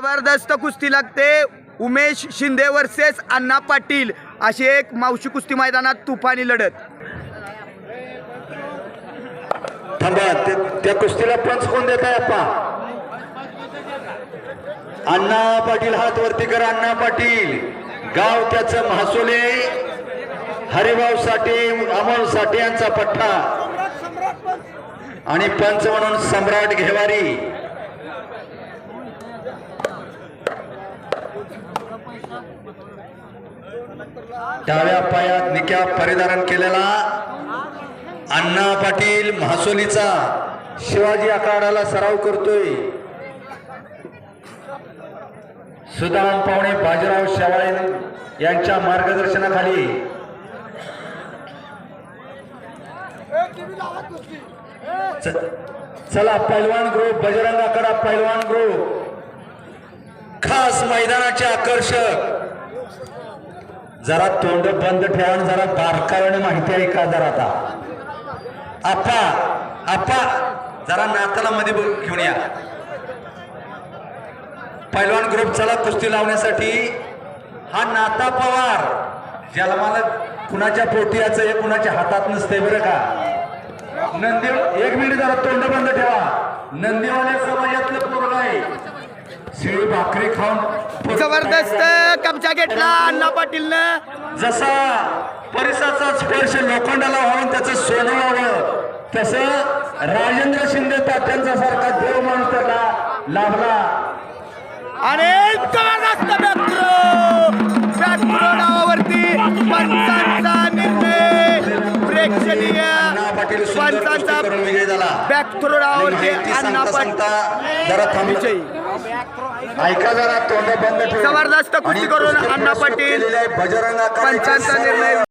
जबरदस्त कुस्ती लागते. उमेश शिंदे वर्सेस अण्णा पाटील अशी एक मावशी कुस्ती मैदानात तुफानी लढत. थांबा त्या कुस्तीला पंच कोण देत आहे अप्पा? अण्णा पाटील हात वरती कर अण्णा पाटील. गाव त्याच महासोले. हरिभाऊ साठे अमोल साठे यांचा पठ्ठा. आणि पंच म्हणून सम्राट घेवारी. डाव्या पायात निक्या परिधारण केलेला अण्णा पाटील महासोलीचा शिवाजी आखाड्याला सराव करतोय. सुदाम पाहुणे बाजीराव शेवाळे यांच्या मार्गदर्शनाखाली. चला पैलवान ग्रुप बजरंग आकडा पैलवान ग्रुप खास मैदानाचे आकर्षक. जरा तोंड बंद ठेवा जरा बारकाव्याने माहिती आहे का जरा आता. आप्पा आप्पा जरा नाताला मध्ये घेऊन या. पैलवान ग्रुप चला कुस्ती लावण्यासाठी. हा नाता पवार ज्याला मला कुणाच्या पोटियाचं हे कुणाच्या हातात नसते बरं का? नंदी एक मिनिट जरा तोंड बंद ठेवा. नंदीवाल्या समाजातलं शिळी भाकरी खाऊन जबरदस्त कब्जा घेतला अण्णा पाटीलनं. जसा परिसराचा स्पर्श लोखंडाला व्हावून त्याचं सोनं व्हावं तसं राजेंद्र शिंदे तात्यांचा सारखा देव माणूस त्याला लाभला. आणि पंचांचा अण्णा पाटील. थांबलं. विजयी. ऐका जरा तोंड बंद जबरदस्त कुस्ती आणि करून अण्णा पाटील. पंचांचा निर्णय